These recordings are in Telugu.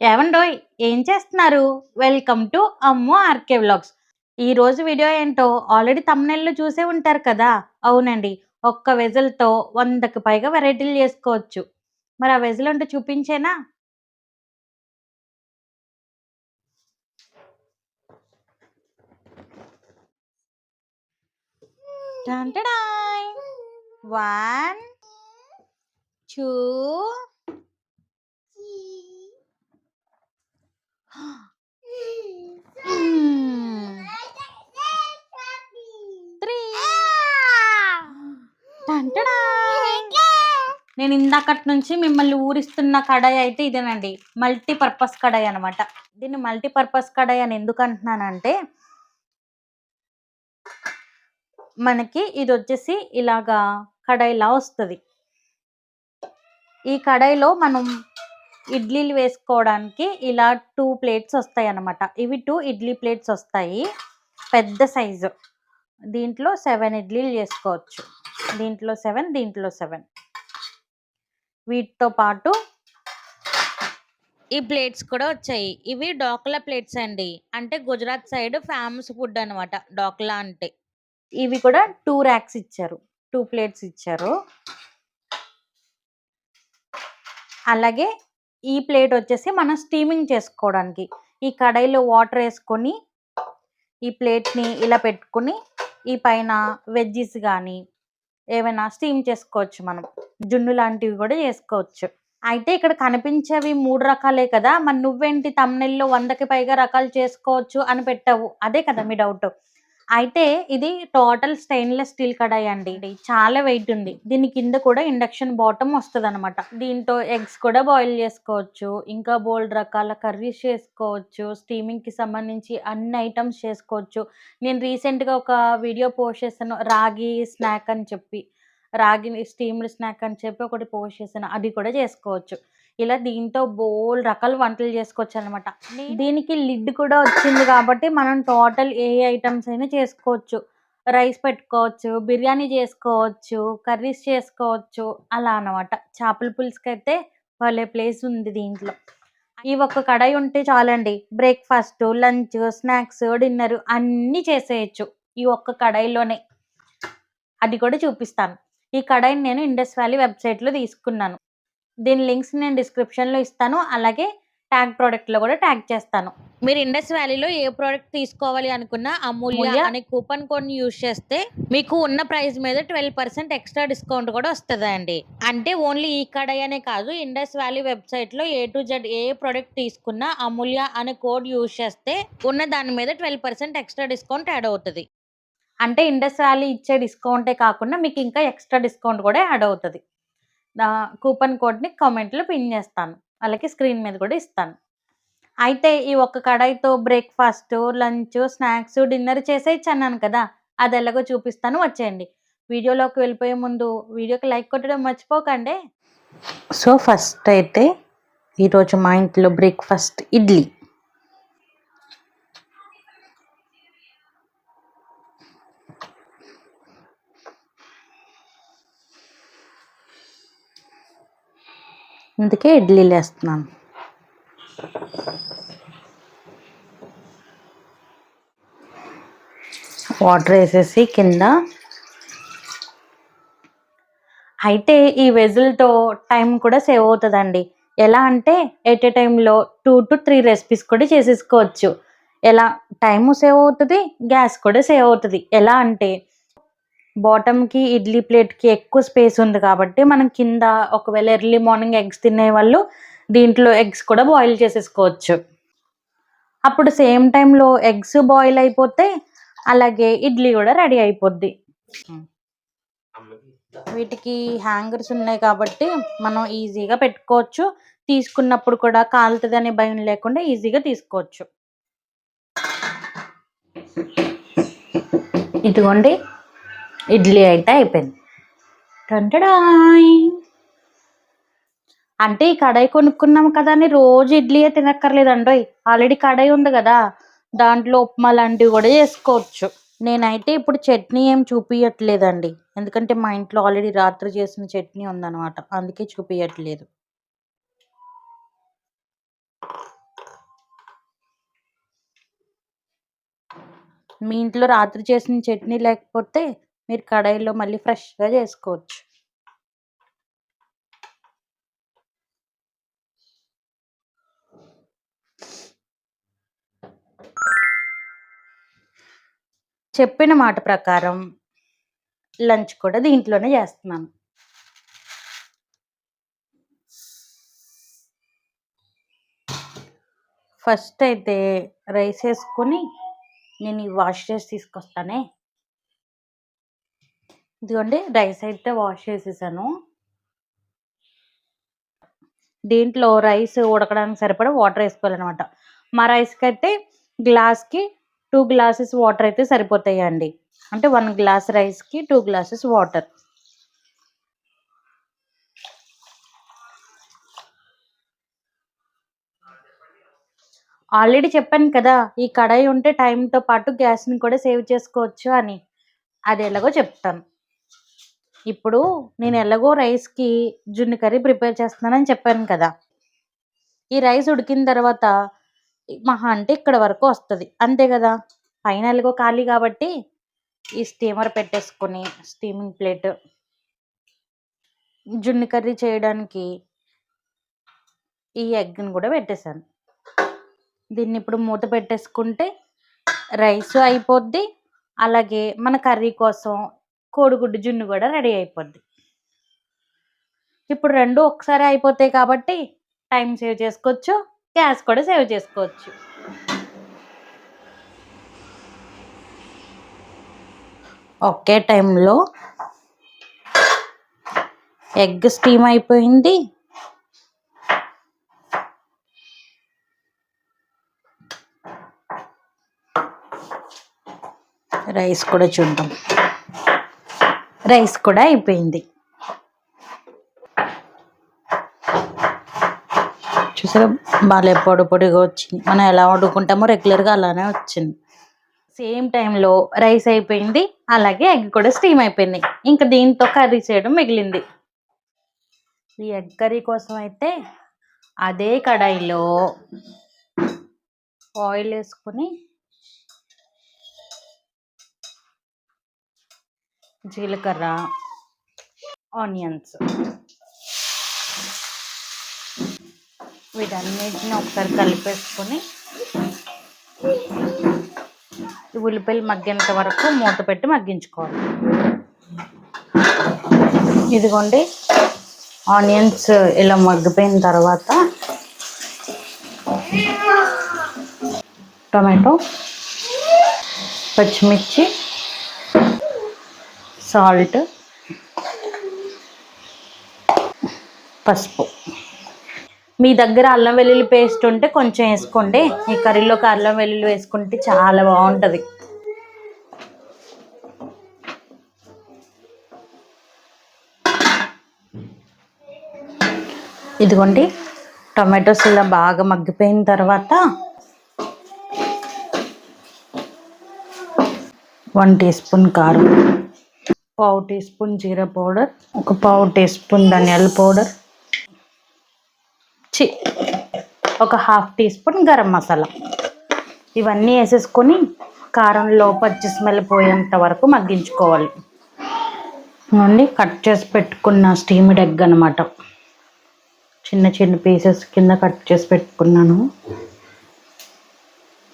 ఏవండోయ్ ఏం చేస్తున్నారు? Welcome to Ammu RK vlogs ఈరోజు వీడియో ఏంటో ఆల్రెడీ తమ్నెల్లో చూసే ఉంటారు కదా? అవునండి. ఒక్క వెజల్తో వందకి పైగా వెరైటీలు చేసుకోవచ్చు. మరి ఆ వెజల్ ఉంటే చూపించేనా? వన్ టూ నేను ఇందాకటి నుంచి మిమ్మల్ని ఊరిస్తున్న కడాయి అయితే ఇదేనండి. మల్టీ పర్పస్ కడాయి అనమాట దీన్ని మల్టీ పర్పస్ కడాయి అని ఎందుకు అంటున్నానంటే మనకి ఇది వచ్చేసి ఇలాగా కడాయిలా వస్తుంది. ఈ కడాయిలో మనం ఇడ్లీలు వేసుకోవడానికి ఇలా టూ ప్లేట్స్ వస్తాయి అన్నమాట ఇవి టూ ఇడ్లీ ప్లేట్స్ వస్తాయి. పెద్ద సైజు దీంట్లో సెవెన్ ఇడ్లీలు చేసుకోవచ్చు. దీంట్లో సెవెన్ దీంట్లో సెవెన్ వీటితో పాటు ఈ ప్లేట్స్ కూడా వచ్చాయి. ఇవి డోక్లా ప్లేట్స్ అండి. అంటే గుజరాత్ సైడ్ ఫేమస్ ఫుడ్ అనమాట డోక్లా అంటే. ఇవి కూడా టూ ర్యాక్స్ ఇచ్చారు. టూ ప్లేట్స్ ఇచ్చారు. అలాగే ఈ ప్లేట్ వచ్చేసి మనం స్టీమింగ్ చేసుకోవడానికి. ఈ కడాయిలో వాటర్ వేసుకొని ఈ ప్లేట్ని ఇలా పెట్టుకుని ఈ పైన వెజ్జెస్ కానీ ఏమైనా స్టీమ్ చేసుకోవచ్చు మనం. జున్ను లాంటివి కూడా చేసుకోవచ్చు. అయితే ఇక్కడ కనిపించేవి మూడు రకాలే కదా. మరి నువ్వేంటి తమ్నెల్లో వందకి పైగా రకాలు చేసుకోవచ్చు అని పెట్టావు. అదే కదా మీ డౌట్ అయితే ఇది టోటల్ స్టెయిన్లెస్ స్టీల్ కడాయి అండి. ఇది చాలా వెయిట్ ఉంది. దీని కింద కూడా ఇండక్షన్ బాటమ్ వస్తుంది అనమాట దీంతో ఎగ్స్ కూడా బాయిల్ చేసుకోవచ్చు. ఇంకా బోల్డ్ రకాల కర్రీస్ చేసుకోవచ్చు. స్టీమింగ్కి సంబంధించి అన్ని ఐటమ్స్ చేసుకోవచ్చు. నేను రీసెంట్గా ఒక వీడియో పోస్ట్ చేశాను. రాగి స్నాక్ అని చెప్పి. రాగి స్టీమ్డ్ స్నాక్ అని చెప్పి ఒకటి పోస్ట్ చేశాను. అది కూడా చేసుకోవచ్చు. ఇలా దీంతో బోల్ రకాల వంటలు చేసుకోవచ్చు అనమాట దీనికి లిడ్ కూడా వచ్చింది కాబట్టి మనం టోటల్ ఏ ఐటమ్స్ అయినా చేసుకోవచ్చు. రైస్ పెట్టుకోవచ్చు బిర్యానీ చేసుకోవచ్చు కర్రీస్ చేసుకోవచ్చు అలా అనమాట చేపల పులుసుకి అయితే భలే ప్లేస్ ఉంది దీంట్లో. ఈ ఒక్క కడాయి ఉంటే చాలండి. బ్రేక్ఫాస్ట్ లంచ్ స్నాక్స్ డిన్నర్ అన్నీ చేసేయచ్చు ఈ ఒక్క కడాయిలోనే. అది కూడా చూపిస్తాను. ఈ కడాయిని నేను ఇండస్ వ్యాలీ వెబ్సైట్లో తీసుకున్నాను. దీని లింక్స్ నేను డిస్క్రిప్షన్లో ఇస్తాను. అలాగే ట్యాగ్ ప్రోడక్ట్లో కూడా ట్యాగ్ చేస్తాను. మీరు ఇండస్ వ్యాలీలో ఏ ప్రోడక్ట్ తీసుకోవాలి అనుకున్నా అమూల్య అనే కూపన్ కోడ్ యూజ్ చేస్తే మీకు ఉన్న ప్రైస్ మీద ట్వెల్వ్ పర్సెంట్ ఎక్స్ట్రా డిస్కౌంట్ కూడా వస్తుంది అండి అంటే ఓన్లీ ఈ కడాయి అనే కాదు ఇండస్ వ్యాలీ వెబ్సైట్లో A to Z A product తీసుకున్నా అమూల్య అనే కోడ్ యూజ్ చేస్తే ఉన్న దాని మీద twelve percent extra discount add అవుతుంది. అంటే ఇండస్ వ్యాలీ ఇచ్చే డిస్కౌంటే కాకుండా మీకు ఇంకా ఎక్స్ట్రా డిస్కౌంట్ కూడా యాడ్ అవుతుంది. నా కూపన్ కోడ్ని కామెంట్లో పిన్ చేస్తాను. అలాగే స్క్రీన్ మీద కూడా ఇస్తాను. అయితే ఈ ఒక్క కడాయితో బ్రేక్ఫాస్ట్ లంచ్ స్నాక్స్ డిన్నర్ చేసేయచ్చు అన్నాను కదా అది ఎలాగో చూపిస్తాను. వచ్చేయండి. వీడియోలోకి వెళ్ళిపోయే ముందు వీడియోకి లైక్ కొట్టడం మర్చిపోకండి. సో ఫస్ట్ అయితే ఈరోజు మా ఇంట్లో బ్రేక్ఫాస్ట్ ఇడ్లీ. అందుకే ఇడ్లీలు వేస్తున్నాను వాటర్ వేసేసి కింద అయితే ఈ వెజిల్తో టైం కూడా సేవ్ అవుతుందండి. ఎలా అంటే ఎట్ ఏ టైంలో టూ టు త్రీ రెసిపీస్ కూడా చేసేసుకోవచ్చు. ఎలా టైము సేవ్ అవుతుంది గ్యాస్ కూడా సేవ్ అవుతుంది. ఎలా అంటే బాటమ్కి ఇడ్లీ ప్లేట్కి ఎక్కువ స్పేస్ ఉంది కాబట్టి మనం కింద ఒకవేళ ఎర్లీ మార్నింగ్ ఎగ్స్ తినే వాళ్ళు దీంట్లో ఎగ్స్ కూడా బాయిల్ చేసేసుకోవచ్చు. అప్పుడు సేమ్ టైంలో ఎగ్స్ బాయిల్ అయిపోతే అలాగే ఇడ్లీ కూడా రెడీ అయిపోద్ది. వీటికి హ్యాంగర్స్ ఉన్నాయి కాబట్టి మనం ఈజీగా పెట్టుకోవచ్చు. తీసుకున్నప్పుడు కూడా కాలుతుంది అనే భయం లేకుండా ఈజీగా తీసుకోవచ్చు. ఇదిగోండి. ఇడ్లీ అయితే అయిపోయింది. టంటడాయ్ అంటే ఈ కడాయి కొనుక్కున్నాం కదా అని రోజు ఇడ్లీయే తినక్కర్లేదండి ఆల్రెడీ కడాయి ఉంది కదా. దాంట్లో ఉప్మా లాంటివి కూడా చేసుకోవచ్చు. నేనైతే ఇప్పుడు చట్నీ ఏం చూపించట్లేదండి ఎందుకంటే మా ఇంట్లో ఆల్రెడీ రాత్రి చేసిన చట్నీ ఉందన్నమాట. అందుకే చూపించట్లేదు మీ ఇంట్లో రాత్రి చేసిన చట్నీ లేకపోతే మీరు కడాయిలో మళ్ళీ ఫ్రెష్గా చేసుకోవచ్చు. చెప్పిన మాట ప్రకారం లంచ్ కూడా దీంట్లోనే చేస్తున్నాను. ఫస్ట్ అయితే రైస్ వేసుకొని నేను ఈ వాష్ చేసి తీసుకొస్తానే. ఇదిగోండి రైస్ అయితే వాష్ చేసేసాను. దీంట్లో రైస్ ఉడకడానికి సరిపడా వాటర్ వేసుకోవాలన్నమాట. మా రైస్కి అయితే గ్లాస్కి టూ గ్లాసెస్ వాటర్ అయితే సరిపోతాయండి. అంటే వన్ గ్లాస్ రైస్కి టూ గ్లాసెస్ వాటర్. ఆల్రెడీ చెప్పాను కదా ఈ కడాయి ఉంటే టైంతో పాటు గ్యాస్ని కూడా సేవ్ చేసుకోవచ్చు అని. అది ఎలాగో చెప్తాను. ఇప్పుడు నేను ఎలాగో రైస్కి జున్ను కర్రీ ప్రిపేర్ చేస్తున్నానని చెప్పాను కదా. ఈ రైస్ ఉడికిన తర్వాత మహా అంటే ఇక్కడ వరకు వస్తుంది. అంతే కదా. పైన ఎలాగో ఖాళీ కాబట్టి ఈ స్టీమర్ పెట్టేసుకొని స్టీమింగ్ ప్లేట్ జున్ను కర్రీ చేయడానికి ఈ ఎగ్ని కూడా పెట్టేశాను. దీన్ని ఇప్పుడు మూత పెట్టేసుకుంటే రైస్ అయిపోద్ది. అలాగే మన కర్రీ కోసం కోడిగుడ్డు జున్ను కూడా రెడీ అయిపోద్ది. ఇప్పుడు రెండు ఒకసారి అయిపోతాయి కాబట్టి టైం సేవ్ చేసుకోవచ్చు గ్యాస్ కూడా సేవ్ చేసుకోవచ్చు. ఒకే టైంలో ఎగ్ స్టీమ్ అయిపోయింది. రైస్ కూడా చూద్దాం. రైస్ కూడా అయిపోయింది. చూసారా? బాగా పొడి పొడిగా వచ్చింది. మనం ఎలా వండుకుంటామో రెగ్యులర్గా అలానే వచ్చింది. సేమ్ టైంలో రైస్ అయిపోయింది. అలాగే ఎగ్ కూడా స్టీమ్ అయిపోయింది. ఇంకా దీంతో కర్రీ చేయడం మిగిలింది. ఈ ఎగ్ కర్రీ కోసం అయితే అదే కడాయిలో ఆయిల్ వేసుకొని జీలకర్ర ఆనియన్స్. వీటన్నిటిని ఒకసారి కలిపేసుకొని ఉల్లిపాయలు మగ్గేంత వరకు మూత పెట్టి మగ్గించుకోవాలి. ఇదిగోండి ఆనియన్స్ ఇలా మగ్గిపోయిన తర్వాత టొమాటో పచ్చిమిర్చి సాల్ట్ పసుపు. మీ దగ్గర అల్లం వెల్లుల్లి పేస్ట్ ఉంటే కొంచెం వేసుకోండి. ఈ కర్రీలోకి అల్లం వెల్లుల్లి వేసుకుంటే చాలా బాగుంటుంది. ఇదిగోండి టొమాటోస్ ఇలా బాగా మగ్గిపోయిన తర్వాత వన్ టీ స్పూన్ కారం. పావు టీ స్పూన్ జీరా పౌడర్ ఒక పావు టీ స్పూన్ ధనియాల పౌడర్ చి ఒక half tea spoon garam masala. ఇవన్నీ వేసేసుకొని కారంలో పచ్చి స్మెల్ పోయేంత వరకు మగ్గించుకోవాలి. నుండి కట్ చేసి పెట్టుకున్న స్టీమ్డ్ ఎగ్ అనమాట చిన్న చిన్న పీసెస్ కింద కట్ చేసి పెట్టుకున్నాను.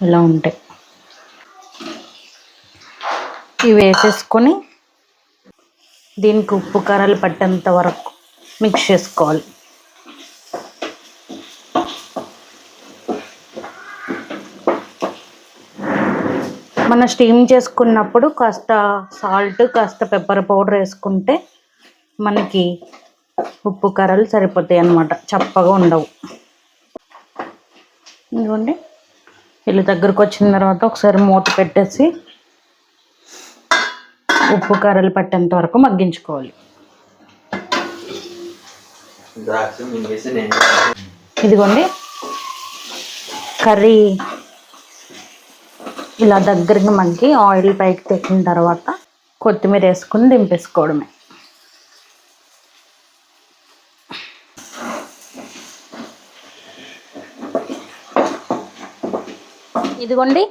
ఇలా ఉంటాయి. ఇవి వేసేసుకొని దీనికి ఉప్పు కారాలు పట్టేంత వరకు మిక్స్ చేసుకోవాలి. మన స్టీమ్ చేసుకున్నప్పుడు కాస్త సాల్ట్ కాస్త పెప్పర్ పౌడర్ వేసుకుంటే మనకి ఉప్పు కర్రలు సరిపోతాయి అన్నమాట. చప్పగా ఉండవు. ఇదిగోండి. వీళ్ళ దగ్గరకు వచ్చిన తర్వాత ఒకసారి మూత పెట్టేసి ఉప్పు కారాలు పట్టేంత వరకు మగ్గించుకోవాలి. ఇదిగోండి. కర్రీ ఇలా దగ్గరికి మగ్గి ఆయిల్ పైకి తెచ్చిన తర్వాత కొత్తిమీర వేసుకుని దింపేసుకోవడమే. ఇదిగోండి.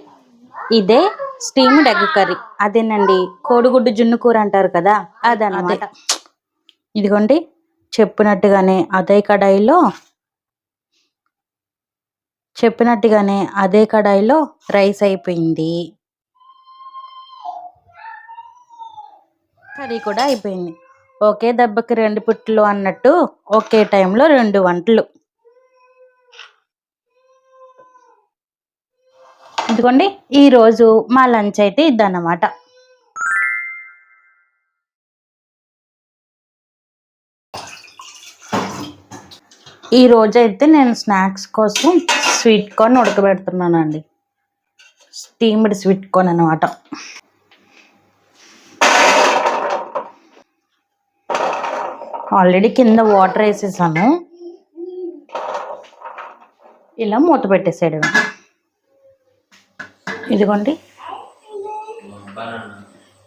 ఇదే స్టీమ్డ్ ఎగ్ కర్రీ. అదేనండి కోడిగుడ్డు జున్ను కూర అంటారు కదా అదనమాట ఇదిగోండి చెప్పినట్టుగానే అదే కడాయిలో చెప్పినట్టుగానే అదే కడాయిలో రైస్ అయిపోయింది. కర్రీ కూడా అయిపోయింది. ఒకే దెబ్బకి రెండు పుట్లు అన్నట్టు ఒకే టైంలో రెండు వంటలు. ఇదిగోండి ఈరోజు మా లంచ్ అయితే ఇదన్నమాట. ఈ రోజు అయితే నేను స్నాక్స్ కోసం స్వీట్ కార్న్ ఉడకబెడుతున్నానండి. స్టీమ్డ్ స్వీట్ కార్న్ అనమాట ఆల్రెడీ కింద వాటర్ వేసేసాను. ఇలా మూత పెట్టేసాడు ఇదిగోండి.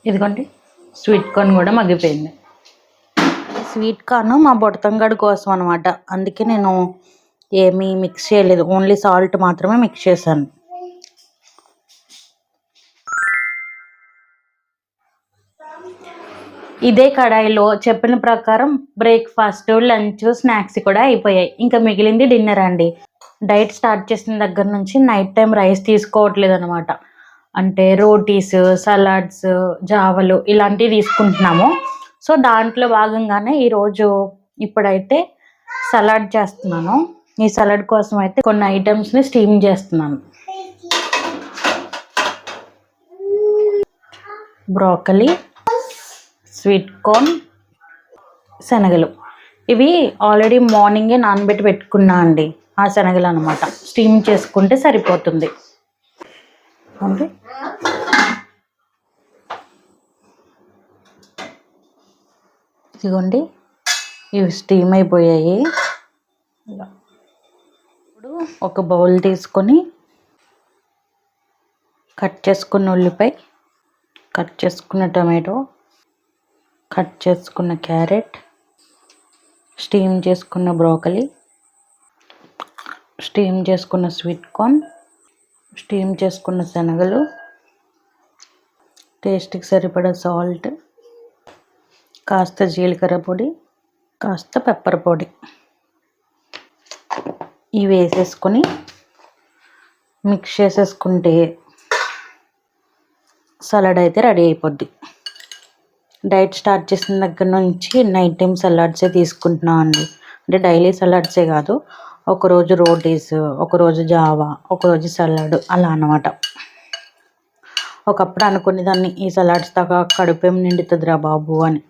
ఇదిగోండి. స్వీట్ కార్న్ కూడా మగ్గిపోయింది. స్వీట్ కార్న్ మా బొడతంగడి కోసం అనమాట అందుకే నేను ఏమీ మిక్స్ చేయలేదు. ఓన్లీ సాల్ట్ మాత్రమే మిక్స్ చేశాను. ఇదే కడాయిలో చెప్పిన ప్రకారం బ్రేక్ఫాస్ట్ లంచ్ స్నాక్స్ కూడా అయిపోయాయి. ఇంకా మిగిలింది డిన్నర్ అండి. డైట్ స్టార్ట్ చేసిన దగ్గర నుంచి నైట్ టైం రైస్ తీసుకోవట్లేదు అనమాట అంటే రోటీస్ సలాడ్స్ జావలు ఇలాంటివి తీసుకుంటున్నాము. సో దాంట్లో భాగంగానే ఈరోజు ఇప్పుడైతే సలాడ్ చేస్తున్నాను. ఈ సలాడ్ కోసం అయితే కొన్ని ఐటమ్స్ని స్టీమ్ చేస్తున్నాను. బ్రోకలీ స్వీట్ కార్న్ శనగలు. ఇవి ఆల్రెడీ మార్నింగే నానబెట్టి పెట్టుకున్నా అండి. ఆ శనగలు అనమాట స్టీమ్ చేసుకుంటే సరిపోతుంది. ఇదిగోండి. ఇవి స్టీమ్ అయిపోయాయి. ఇప్పుడు ఒక బౌల్ తీసుకొని కట్ చేసుకున్న ఉల్లిపాయ కట్ చేసుకున్న టమాటో కట్ చేసుకున్న క్యారెట్ స్టీమ్ చేసుకున్న బ్రోకలీ స్టీమ్ చేసుకున్న స్వీట్ కార్న్ స్టీమ్ చేసుకున్న శనగలు టేస్ట్కి సరిపడా సాల్ట్ కాస్త జీలకర్ర పొడి కాస్త పెప్పర్ పొడి. ఇవి వేసేసుకొని మిక్స్ చేసేసుకుంటే సలాడ్ అయితే రెడీ అయిపోద్ది. డైట్ స్టార్ట్ చేసిన దగ్గర నుంచి నైట్ టైం సలాడ్సే తీసుకుంటున్నాం అండి. అంటే డైలీ సలాడ్సే కాదు ఒకరోజు రోటీస్ ఒకరోజు జావా ఒకరోజు సలాడ్ అలా అన్నమాట. ఒకప్పుడు అనుకునేదాన్ని ఈ సలాడ్స్ దాకా కడుపేం నిండుతుందిరా బాబు అని.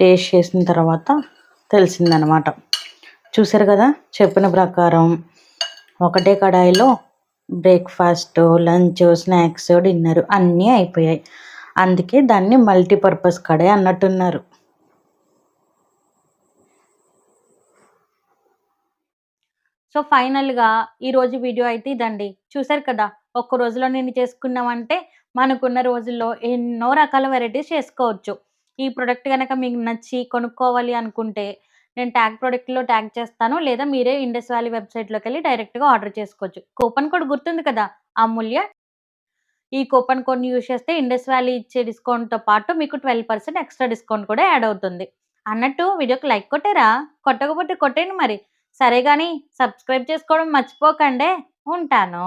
టేస్ట్ చేసిన తర్వాత తెలిసిందనమాట చూసారు కదా చెప్పిన ప్రకారం ఒకటే కడాయిలో బ్రేక్ఫాస్ట్ లంచ్ స్నాక్స్ డిన్నర్ అన్నీ అయిపోయాయి. అందుకే దాన్ని మల్టీపర్పస్ కడాయి అన్నట్టున్నారు. సో ఫైనల్గా ఈరోజు వీడియో అయితే ఇదండి. చూసారు కదా ఒక్క రోజులో నేను చేసుకున్నామంటే మనకున్న రోజుల్లో ఎన్నో రకాల వెరైటీస్ చేసుకోవచ్చు. ఈ ప్రోడక్ట్ కనుక మీకు నచ్చి కొనుక్కోవాలి అనుకుంటే నేను ట్యాగ్ ప్రోడక్ట్లో ట్యాగ్ చేస్తాను. లేదా మీరే ఇండస్ వ్యాలీ వెబ్సైట్లోకి వెళ్ళి డైరెక్ట్గా ఆర్డర్ చేసుకోవచ్చు. కూపన్ కోడ్ గుర్తుంది కదా అమూల్య. ఈ కూపన్ కోడ్ని యూజ్ చేస్తే ఇండస్ వ్యాలీ ఇచ్చే డిస్కౌంట్తో పాటు మీకు ట్వెల్వ్ పర్సెంట్ ఎక్స్ట్రా డిస్కౌంట్ కూడా యాడ్ అవుతుంది. అన్నట్టు వీడియోకి లైక్ కొట్టారా? కొట్టకపోతే కొట్టేయండి మరి. సరే కానీ సబ్స్క్రైబ్ చేసుకోవడం మర్చిపోకండి. ఉంటాను.